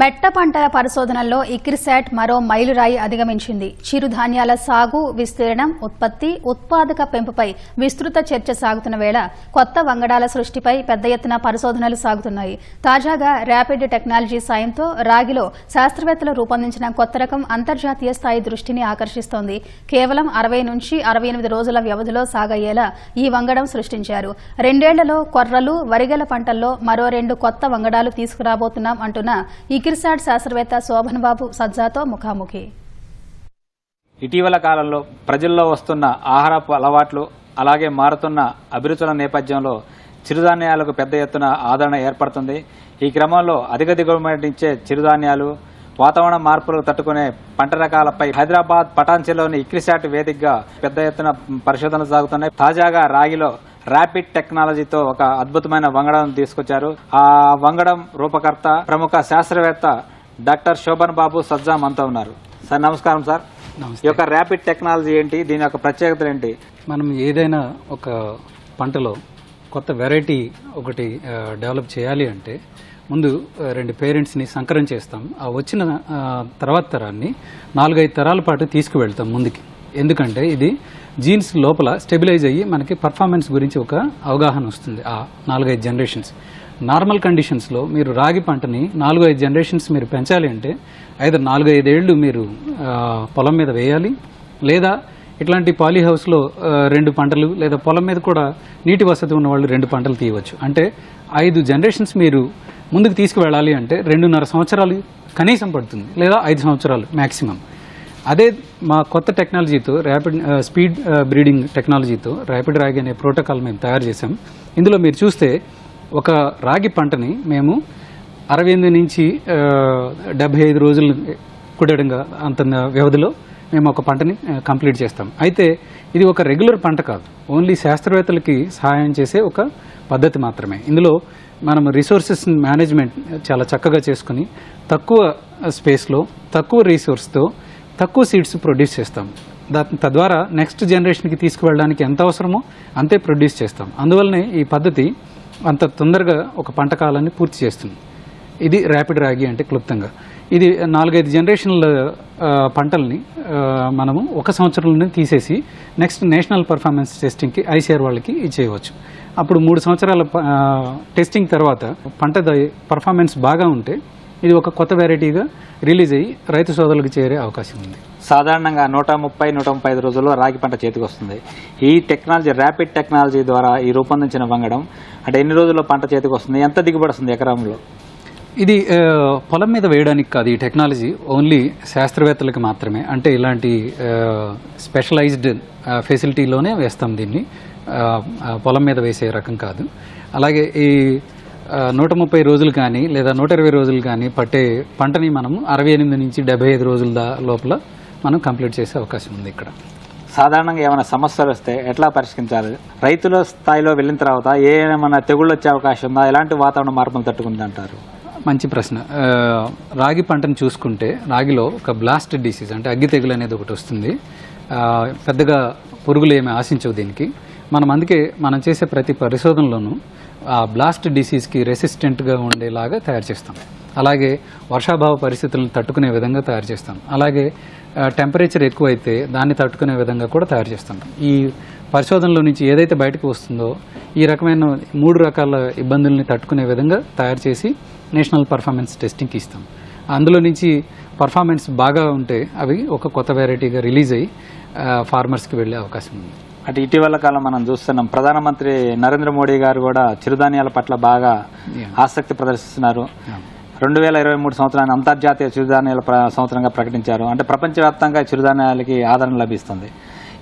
మెట్ట పంటల పరిశోధనల్లో ఇక్రిసాట్ మరో మైలురాయి అధిగమించింది. చిరుధాన్యాల సాగు విస్తీర్ణం ఉత్పత్తి ఉత్పాదక పెంపుపై విస్తృత చర్చ సాగుతున్న వేళ కొత్త వంగడాల సృష్టిపై పెద్ద ఎత్తున పరిశోధనలు సాగుతున్నాయి. తాజాగా ర్యాపిడ్ టెక్నాలజీ సాయంతో రాగిలో శాస్త్రవేత్తలు రూపొందించిన కొత్త రకం అంతర్జాతీయ స్థాయి దృష్టిని ఆకర్షిస్తోంది. కేవలం అరవై నుంచి అరవై ఎనిమిది రోజుల వ్యవధిలో సాగయ్యేలా ఈ వంగడం సృష్టించారు. రెండేళ్ళలో కొర్రలు వరిగెల పంటల్లో మరో రెండు కొత్త వంగడాలు తీసుకురాబోతున్నాం అంటున్న ఇకిర్సాడ్ శాస్త్రవేత్త శోభన్ బాబు సజ్జాతో ముఖాముఖి. ఇటీవల కాలంలో ప్రజల్లో వస్తున్న ఆహారపు అలవాట్లు అలాగే మారుతున్న అభిరుచుల నేపథ్యంలో చిరుధాన్యాలకు పెద్ద ఎత్తున ఆదరణ ఏర్పడుతుంది. ఈ క్రమంలో అధిక దిగుబడినిచ్చే చిరుధాన్యాలు వాతావరణ మార్పులకు తట్టుకునే పంట రకాలపై హైదరాబాద్ పటాన్చెలోని ఇక్రిసాట్ వేదికగా పెద్ద ఎత్తున పరిశోధనలు సాగుతున్నాయి. తాజాగా రాగిలో ర్యాపిడ్ టెక్నాలజీతో ఒక అద్భుతమైన వంగడం తీసుకొచ్చారు. ఆ వంగడం రూపకర్త ప్రముఖ శాస్త్రవేత్త డాక్టర్ శోభన్ బాబు సజ్జా మనతో ఉన్నారు. సార్ నమస్కారం సార్. ఈ యొక్క ర్యాపిడ్ టెక్నాలజీ ఏంటి? దీని యొక్క ప్రత్యేకతలు ఏంటి? మనం ఏదైనా ఒక పంటలో కొత్త వెరైటీ ఒకటి డెవలప్ చేయాలి అంటే ముందు రెండు పేరెంట్స్ని సంకరం చేస్తాం. ఆ వచ్చిన తర్వాత తరాన్ని నాలుగైదు తరాల పాటు తీసుకువెళ్తాం ముందుకి. ఎందుకంటే ఇది జీన్స్ లోపల స్టెబిలైజ్ అయ్యి మనకి పర్ఫార్మెన్స్ గురించి ఒక అవగాహన వస్తుంది. ఆ నాలుగైదు జనరేషన్స్ నార్మల్ కండిషన్స్లో మీరు రాగి పంటని నాలుగు ఐదు జనరేషన్స్ మీరు పెంచాలి అంటే ఐదు నాలుగు ఐదేళ్ళు మీరు పొలం మీద వేయాలి. లేదా ఇట్లాంటి పాలీ హౌస్లో రెండు పంటలు లేదా పొలం మీద కూడా నీటి వసతి ఉన్న వాళ్ళు రెండు పంటలు తీయవచ్చు. అంటే ఐదు జనరేషన్స్ మీరు ముందుకు తీసుకువెళ్ళాలి అంటే రెండున్నర సంవత్సరాలు కనీసం పడుతుంది. లేదా ఐదు సంవత్సరాలు మ్యాక్సిమం అదే మా కొత్త టెక్నాలజీతో ర్యాపిడ్ స్పీడ్ బ్రీడింగ్ టెక్నాలజీతో ర్యాపిడ్ రాగి అనే ప్రోటోకాల్ మేము తయారు చేసాం ఇందులో మీరు చూస్తే ఒక రాగి పంటని మేము అరవై ఎనిమిది నుంచి డెబ్బై ఐదు రోజులు కుడడంగా అంత వ్యవధిలో మేము ఒక పంటని కంప్లీట్ చేస్తాం. అయితే ఇది ఒక రెగ్యులర్ పంట కాదు. ఓన్లీ శాస్త్రవేత్తలకి సహాయం చేసే ఒక పద్ధతి మాత్రమే. ఇందులో మనం రిసోర్సెస్ మేనేజ్మెంట్ చాలా చక్కగా చేసుకుని తక్కువ స్పేస్లో తక్కువ రీసోర్స్తో తక్కువ సీడ్స్ ప్రొడ్యూస్ చేస్తాం. దా- తద్వారా నెక్స్ట్ జనరేషన్కి తీసుకువెళ్ళడానికి ఎంత అవసరమో అంతే ప్రొడ్యూస్ చేస్తాం. అందువల్లనే ఈ పద్ధతి అంత తొందరగా ఒక పంట కాలాన్ని పూర్తి చేస్తుంది. ఇది ర్యాపిడ్ రాగి అంటే క్లుప్తంగా. ఇది నాలుగైదు జనరేషన్ల పంటల్ని మనము ఒక సంవత్సరంలోనే తీసేసి నెక్స్ట్ నేషనల్ పర్ఫార్మెన్స్ టెస్టింగ్కి ఐసీఆర్ వాళ్ళకి ఇచ్చేయవచ్చు అప్పుడు మూడు సంవత్సరాల టెస్టింగ్ తర్వాత పంట పర్ఫార్మెన్స్ బాగా ఉంటే ఇది ఒక కొత్త వెరైటీగా రిలీజ్ అయ్యి రైతు సోదరులకు చేరే అవకాశం ఉంది. సాధారణంగా నూట ముప్పై నూట ముప్పై ఐదు రోజుల్లో రాగి పంట చేతికి వస్తుంది. ఈ టెక్నాలజీ ర్యాపిడ్ టెక్నాలజీ ద్వారా ఈ రూపొందించిన వంగడం అంటే ఎన్ని రోజుల్లో పంట చేతికి వస్తుంది ఎంత దిగుబడి వస్తుంది ఎకరంలో? ఇది పొలం మీద వేయడానికి కాదు ఈ టెక్నాలజీ ఓన్లీ శాస్త్రవేత్తలకు మాత్రమే. అంటే ఇలాంటి స్పెషలైజ్డ్ ఫెసిలిటీలోనే వేస్తాం దీన్ని. పొలం మీద వేసే రకం కాదు. అలాగే ఈ నూట ముప్పై రోజులు కానీ లేదా నూట ఇరవై రోజులు కానీ పట్టే పంటని మనము అరవై ఎనిమిది నుంచి డెబ్బై ఐదు రోజుల లోపల మనం కంప్లీట్ చేసే అవకాశం ఉంది ఇక్కడ. సాధారణంగా ఏమైనా సమస్యలు వస్తే ఎట్లా పరిష్కరించాలి? రైతుల స్థాయిలో వెళ్ళిన తర్వాత ఏమైనా తెగుళ్ళు వచ్చే అవకాశం ఉందా? ఎలాంటి వాతావరణ మార్పులు తట్టుకుంది అంటారు? మంచి ప్రశ్న. రాగి పంటను చూసుకుంటే రాగిలో ఒక బ్లాస్ట్ డిసీజ్ అంటే అగ్గి తెగులు అనేది ఒకటి వస్తుంది. పెద్దగా పురుగులు ఏమి ఆశించవు దీనికి. మనం అందుకే మనం చేసే ప్రతి పరిశోధనలోనూ ఆ బ్లాస్ట్ డిసీజ్కి రెసిస్టెంట్గా ఉండేలాగా తయారు చేస్తాం. అలాగే వర్షాభావ పరిస్థితులను తట్టుకునే విధంగా తయారు చేస్తాం. అలాగే టెంపరేచర్ ఎక్కువైతే దాన్ని తట్టుకునే విధంగా కూడా తయారు చేస్తాం. ఈ పరిశోధనలో నుంచి ఏదైతే బయటకు వస్తుందో ఈ రకమైన మూడు రకాల ఇబ్బందుల్ని తట్టుకునే విధంగా తయారు చేసి నేషనల్ పర్ఫార్మెన్స్ టెస్టింగ్కి ఇస్తాం. అందులో నుంచి పర్ఫార్మెన్స్ బాగా ఉంటే అవి ఒక కొత్త వెరైటీగా రిలీజ్ అయ్యి ఫార్మర్స్కి వెళ్ళే అవకాశం ఉంది. అంటే ఇటీవల కాలం మనం చూస్తున్నాం ప్రధానమంత్రి నరేంద్ర మోడీ గారు కూడా చిరుధాన్యాల పట్ల బాగా. ఆసక్తి ప్రదర్శిస్తున్నారు. రెండు వేల ఇరవై మూడు సంవత్సరాన్ని అంతర్జాతీయ చిరుధాన్యాల ప్ర- సంవత్సరంగా ప్రకటించారు. అంటే ప్రపంచవ్యాప్తంగా చిరుధాన్యాలకి ఆదరణ లభిస్తుంది.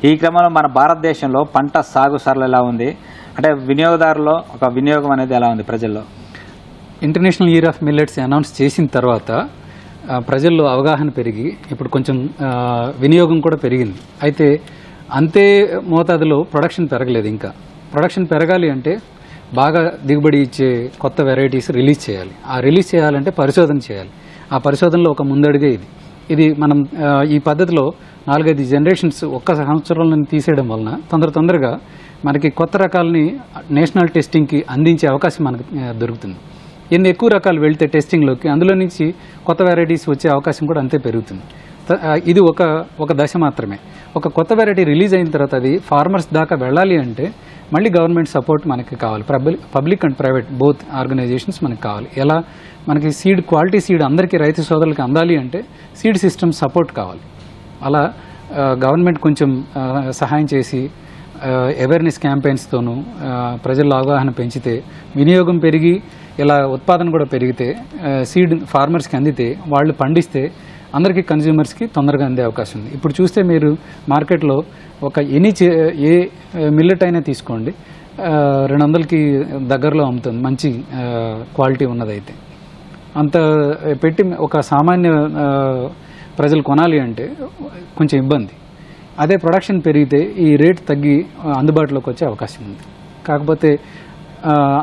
ఈ క్రమంలో మన భారతదేశంలో పంట సాగు సరళ ఎలా ఉంది? అంటే వినియోగదారులో ఒక వినియోగం అనేది ఎలా ఉంది ప్రజల్లో? International year of millets announce చేసిన తర్వాత ప్రజల్లో అవగాహన పెరిగి ఇప్పుడు కొంచెం వినియోగం కూడా పెరిగింది. అయితే అంతే మోతాదులో ప్రొడక్షన్ పెరగలేదు ఇంకా. ప్రొడక్షన్ పెరగాలి అంటే బాగా దిగుబడి ఇచ్చే కొత్త వెరైటీస్ రిలీజ్ చేయాలి. ఆ రిలీజ్ చేయాలంటే పరిశోధన చేయాలి. ఆ పరిశోధనలో ఒక ముందడుగే ఇది. ఇది మనం ఈ పద్ధతిలో నాలుగైదు జనరేషన్స్ ఒక్క సంవత్సరంలో తీసేయడం వలన తొందర తొందరగా మనకి కొత్త రకాలని నేషనల్ టెస్టింగ్కి అందించే అవకాశం మనకు దొరుకుతుంది. ఎన్ని ఎక్కువ రకాలు వెళ్తే టెస్టింగ్లోకి అందులో నుంచి కొత్త వెరైటీస్ వచ్చే అవకాశం కూడా అంతే పెరుగుతుంది. ఇది ఒక ఒక దశ మాత్రమే. ఒక కొత్త వెరైటీ రిలీజ్ అయిన తర్వాత అది ఫార్మర్స్ దాకా వెళ్ళాలి అంటే మళ్ళీ గవర్నమెంట్ సపోర్ట్ మనకి కావాలి. Public public and private both organisations మనకి కావాలి. ఎలా? మనకి సీడ్ క్వాలిటీ సీడ్ అందరికీ రైతు సోదరులకి అందాలి అంటే సీడ్ సిస్టమ్ సపోర్ట్ కావాలి. అలా గవర్నమెంట్ కొంచెం సహాయం చేసి అవేర్నెస్ క్యాంపెయిన్స్తోనూ ప్రజల్లో అవగాహన పెంచితే వినియోగం పెరిగి ఇలా ఉత్పాదన కూడా పెరిగితే సీడ్ ఫార్మర్స్కి అందితే వాళ్ళు పండిస్తే అందరికీ కన్జ్యూమర్స్కి తొందరగా అందే అవకాశం ఉంది. ఇప్పుడు చూస్తే మీరు మార్కెట్లో ఒక ఎనీ చే- ఏ మిల్లెట్ అయినా తీసుకోండి. రెండు వందలకి దగ్గరలో అమ్ముతుంది. మంచి క్వాలిటీ ఉన్నదైతే. అంత పెట్టి ఒక సామాన్య ప్రజలు కొనాలి అంటే కొంచెం ఇబ్బంది. అదే ప్రొడక్షన్ పెరిగితే ఈ రేట్ తగ్గి అందుబాటులోకి వచ్చే అవకాశం ఉంది. కాకపోతే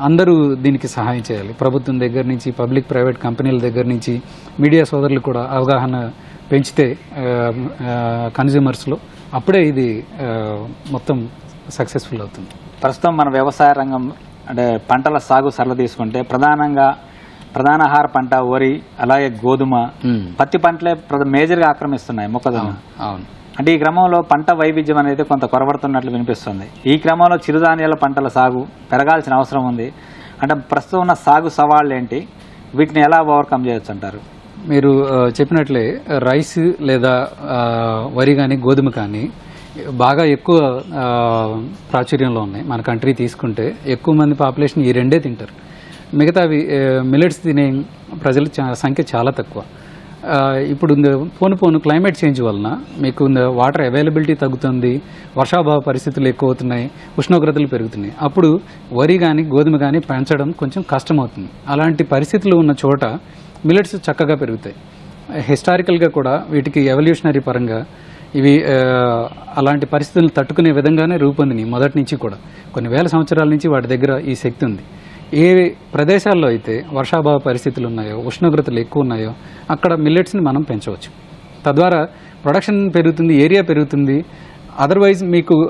అందరూ దీనికి సహాయం చేయాలి. ప్రభుత్వం దగ్గర నుంచి పబ్లిక్ ప్రైవేట్ కంపెనీల దగ్గర నుంచి మీడియా సోదరులు కూడా అవగాహన పెంచితే కన్జ్యూమర్స్లో అప్పుడే ఇది మొత్తం సక్సెస్ఫుల్ అవుతుంది. ప్రస్తుతం మన వ్యవసాయ రంగం అంటే పంటల సాగు సరళ తీసుకుంటే ప్రధానంగా ప్రధాన ఆహార పంట వరి అలాగే గోధుమ. పత్తి పంటలే మేజర్గా ఆక్రమిస్తున్నాయి మొక్కజొన్న. అవును. అంటే ఈ క్రమంలో పంట వైవిధ్యం అనేది కొంత కొరబడుతున్నట్లు వినిపిస్తుంది. ఈ క్రమంలో చిరుధాన్యాల పంటల సాగు పెరగాల్సిన అవసరం ఉంది. అంటే ప్రస్తుతం ఉన్న సాగు సవాళ్ళు ఏంటి? వీటిని ఎలా ఓవర్కమ్ చేయొచ్చు అంటారు? మీరు చెప్పినట్లే రైస్ లేదా వరి కానీ గోధుమ కానీ బాగా ఎక్కువ ప్రాచుర్యంలో ఉన్నాయి. మన కంట్రీ తీసుకుంటే ఎక్కువ మంది పాపులేషన్ ఈ రెండే తింటారు. మిగతావి మిల్లెట్స్ తినే ప్రజల చా- సంఖ్య చాలా తక్కువ. ఇప్పుడు పోను పోను క్లైమేట్ చేంజ్ వలన మీకు వాటర్ అవైలబిలిటీ తగ్గుతుంది వర్షాభావ పరిస్థితులు ఎక్కువ అవుతున్నాయి ఉష్ణోగ్రతలు పెరుగుతున్నాయి. అప్పుడు వరి కానీ గోధుమ కానీ పెంచడం కొంచెం కష్టమవుతుంది. అలాంటి పరిస్థితులు ఉన్న చోట మిలెట్స్ చక్కగా పెరుగుతాయి. హిస్టారికల్గా కూడా వీటికి ఎవల్యూషనరీ పరంగా ఇవి అలాంటి పరిస్థితులను తట్టుకునే విధంగానే రూపొందినాయి మొదటి నుంచి కూడా. కొన్ని వేల సంవత్సరాల నుంచి వాటి దగ్గర ఈ శక్తి ఉంది. ఏ ప్రదేశాల్లో అయితే వర్షాభావ పరిస్థితులు ఉన్నాయో ఉష్ణోగ్రతలు ఎక్కువ ఉన్నాయో అక్కడ మిల్లెట్స్ని మనం పెంచవచ్చు. తద్వారా ప్రొడక్షన్ పెరుగుతుంది ఏరియా పెరుగుతుంది. అదర్వైజ్ మీకు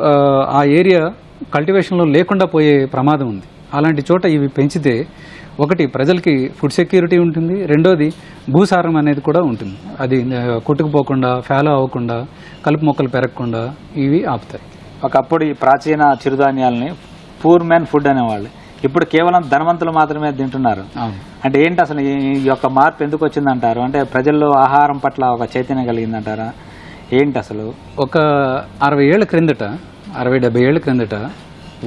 ఆ, ఏరియా కల్టివేషన్లో లేకుండా పోయే ప్రమాదం ఉంది. అలాంటి చోట ఇవి పెంచితే ఒకటి ప్రజలకి ఫుడ్ సెక్యూరిటీ ఉంటుంది. రెండోది భూసారం అనేది కూడా ఉంటుంది. అది కొట్టుకుపోకుండా ఫాలో అవ్వకుండా కలుపు మొక్కలు పెరగకుండా ఇవి ఆపుతాయి. ఒకప్పుడు ఈ ప్రాచీన చిరుధాన్యాలని పూర్ మ్యాన్ ఫుడ్ అనేవాళ్ళు. ఇప్పుడు కేవలం ధనవంతులు మాత్రమే తింటున్నారు. అంటే ఏంటి అసలు ఈ యొక్క మార్పు ఎందుకు వచ్చిందంటారు? అంటే ప్రజల్లో ఆహారం పట్ల ఒక చైతన్యం కలిగిందంటారా? ఏంటి అసలు? ఒక అరవై ఏళ్ళ క్రిందట అరవై డెబ్బై ఏళ్ళ క్రిందట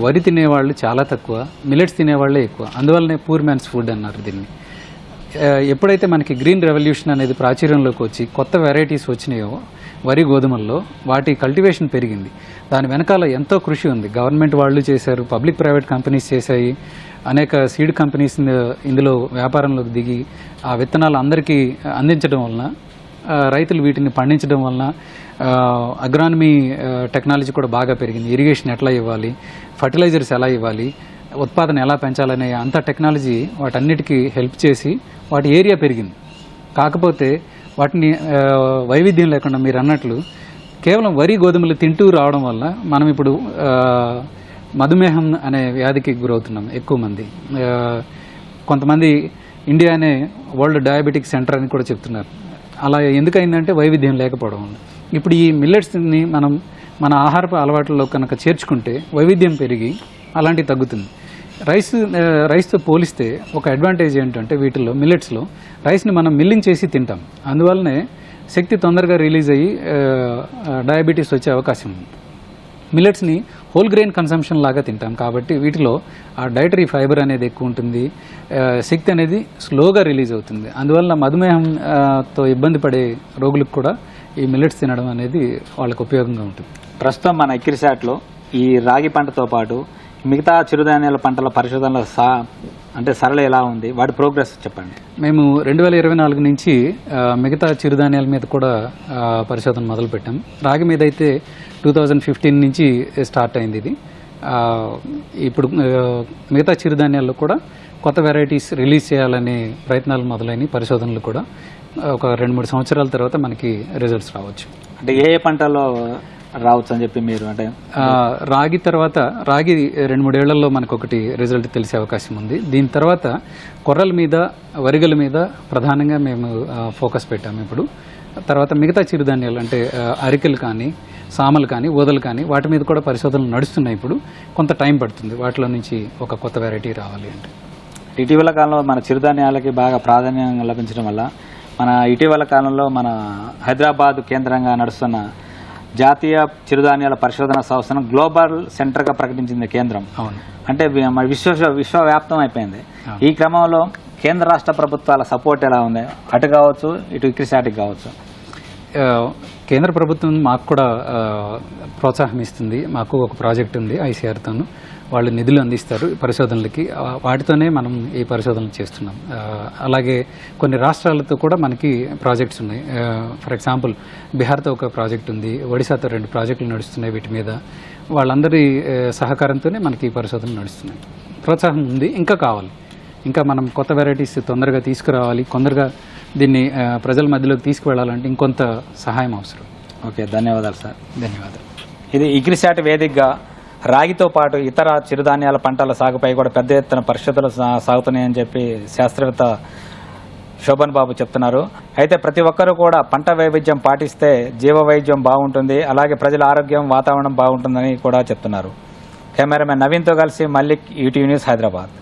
వరి తినేవాళ్ళు చాలా తక్కువ మిల్లెట్స్ తినేవాళ్ళే ఎక్కువ. అందువల్లనే పూర్ మ్యాన్స్ ఫుడ్ అన్నారు దీన్ని. ఎప్పుడైతే మనకి గ్రీన్ రెవల్యూషన్ అనేది ప్రాచుర్యంలోకి వచ్చి కొత్త వెరైటీస్ వచ్చినాయో వరి గోధుమల్లో వాటి కల్టివేషన్ పెరిగింది. దాని వెనకాల ఎంతో కృషి ఉంది. గవర్నమెంట్ వాళ్ళు చేశారు పబ్లిక్ ప్రైవేట్ కంపెనీస్ చేశాయి. అనేక సీడ్ కంపెనీస్ ఇందులో వ్యాపారంలోకి దిగి ఆ విత్తనాలు అందరికీ అందించడం వలన రైతులు వీటిని పండించడం వలన అగ్రానమీ టెక్నాలజీ కూడా బాగా పెరిగింది. ఇరిగేషన్ ఎట్లా ఇవ్వాలి? ఫర్టిలైజర్స్ ఎలా ఇవ్వాలి? ఉత్పాదన ఎలా పెంచాలనే అంత టెక్నాలజీ వాటన్నిటికీ హెల్ప్ చేసి వాటి ఏరియా పెరిగింది. కాకపోతే వాటిని వైవిధ్యం లేకుండా మీరు అన్నట్లు కేవలం వరి గోధుమలు తింటూ రావడం వల్ల మనం ఇప్పుడు మధుమేహం అనే వ్యాధికి గురవుతున్నాం ఎక్కువ మంది. కొంతమంది ఇండియా అనే వరల్డ్ డయాబెటిక్ సెంటర్ అని కూడా చెప్తున్నారు. అలా ఎందుకైందంటే వైవిధ్యం లేకపోవడం వల్ల. ఇప్పుడు ఈ మిల్లెట్స్ని మనం మన ఆహారపు అలవాట్లలో కనుక చేర్చుకుంటే వైవిధ్యం పెరిగి అలాంటివి తగ్గుతుంది. రైస్ రైస్తో పోలిస్తే ఒక అడ్వాంటేజ్ ఏంటంటే వీటిల్లో మిల్లెట్స్లో రైస్ని మనం మిల్లింగ్ చేసి తింటాం. అందువల్లనే శక్తి తొందరగా రిలీజ్ అయ్యి డయాబెటీస్ వచ్చే అవకాశం ఉంది. మిల్లెట్స్ని హోల్ గ్రెయిన్ కన్సంప్షన్ లాగా తింటాం. కాబట్టి వీటిలో ఆ డైటరీ ఫైబర్ అనేది ఎక్కువ ఉంటుంది. శక్తి అనేది స్లోగా రిలీజ్ అవుతుంది. అందువల్ల మధుమేహం తో ఇబ్బంది పడే రోగులకు కూడా ఈ మిల్లెట్స్ తినడం అనేది వాళ్ళకు ఉపయోగంగా ఉంటుంది. ప్రస్తుతం మన ఎక్కిరిసాట్లో ఈ రాగి పంటతో పాటు మిగతా చిరుధాన్యాల పంటల పరిశోధనల సా అంటే సరళ ఎలా ఉంది? వాటి ప్రోగ్రెస్ చెప్పండి. మేము రెండు వేల ఇరవై నాలుగు నుంచి మిగతా చిరుధాన్యాల మీద కూడా పరిశోధన మొదలుపెట్టాం. రాగి మీద అయితే టూ థౌజండ్ ఫిఫ్టీన్ నుంచి స్టార్ట్ అయింది ఇది. ఇప్పుడు మిగతా చిరుధాన్యాల్లో కూడా కొత్త వెరైటీస్ రిలీజ్ చేయాలనే ప్రయత్నాలు మొదలైన పరిశోధనలు కూడా. ఒక రెండు మూడు సంవత్సరాల తర్వాత మనకి రిజల్ట్స్ రావచ్చు. అంటే ఏ ఏ పంటల్లో రావచ్చు అని చెప్పి మీరు అంటే రాగి తర్వాత రాగి రెండు మూడేళ్ళలో మనకు ఒకటి రిజల్ట్ తెలిసే అవకాశం ఉంది. దీని తర్వాత కొర్రల మీద వరిగల మీద ప్రధానంగా మేము ఫోకస్ పెట్టాము ఇప్పుడు. తర్వాత మిగతా చిరుధాన్యాలు అంటే అరికెలు కానీ సామలు కానీ ఊదలు కానీ వాటి మీద కూడా పరిశోధనలు నడుస్తున్నాయి ఇప్పుడు. కొంత టైం పడుతుంది. వాటిలో నుంచి ఒక కొత్త వెరైటీ రావాలి అంటే. ఇటీవల కాలంలో మన చిరుధాన్యాలకి బాగా ప్రాధాన్యం లభించడం వల్ల మన ఇటీవల కాలంలో మన హైదరాబాద్ కేంద్రంగా నడుస్తున్న జాతీయ చిరుధాన్యాల పరిశోధన సంస్థను గ్లోబల్ సెంటర్గా ప్రకటించింది కేంద్రం. అవును. అంటే విశ్వ విశ్వవ్యాప్తం అయిపోయింది ఈ క్రమంలో కేంద్ర రాష్ట్ర ప్రభుత్వాల సపోర్ట్ ఎలా ఉంది? అటు కావచ్చు ఇటు ఇక్రిసాటిక్ కావచ్చు. కేంద్ర ప్రభుత్వం మాకు కూడా ప్రోత్సాహం ఇస్తుంది. మాకు ఒక ప్రాజెక్ట్ ఉంది ఐసీఆర్తోను. వాళ్ళు నిధులు అందిస్తారు పరిశోధనలకి. వాటితోనే మనం ఈ పరిశోధనలు చేస్తున్నాం. అలాగే కొన్ని రాష్ట్రాలతో కూడా మనకి ప్రాజెక్ట్స్ ఉన్నాయి. ఫర్ ఎగ్జాంపుల్ బీహార్తో ఒక ప్రాజెక్ట్ ఉంది ఒడిశాతో రెండు ప్రాజెక్టులు నడుస్తున్నాయి వీటి మీద. వాళ్ళందరి సహకారంతోనే మనకి ఈ పరిశోధనలు నడుస్తున్నాయి. ప్రోత్సాహం ఉంది ఇంకా కావాలి. ఇంకా మనం కొత్త వెరైటీస్ తొందరగా తీసుకురావాలి కొందరగా దీన్ని ప్రజల మధ్యలోకి తీసుకువెళ్ళాలంటే ఇంకొంత సహాయం అవసరం. ఓకే ధన్యవాదాలు సార్. ధన్యవాదాలు. ఇది ఇగ్రిసాట్ వేదికగా రాగితో పాటు ఇతర చిరుధాన్యాల పంటల సాగుపై కూడా పెద్ద ఎత్తున పరిస్థితులు సా- సాగుతున్నాయని చెప్పి శాస్త్రవేత్త శోభన్ బాబు చెప్తున్నారు. అయితే ప్రతి ఒక్కరూ కూడా పంట వైవిధ్యం పాటిస్తే జీవ వైద్యం బాగుంటుంది అలాగే ప్రజల ఆరోగ్యం వాతావరణం బాగుంటుందని కూడా చెప్తున్నారు. కెమెరామెన్ నవీన్తో కలిసి మల్లిక్ ఈటీవీ న్యూస్ హైదరాబాద్.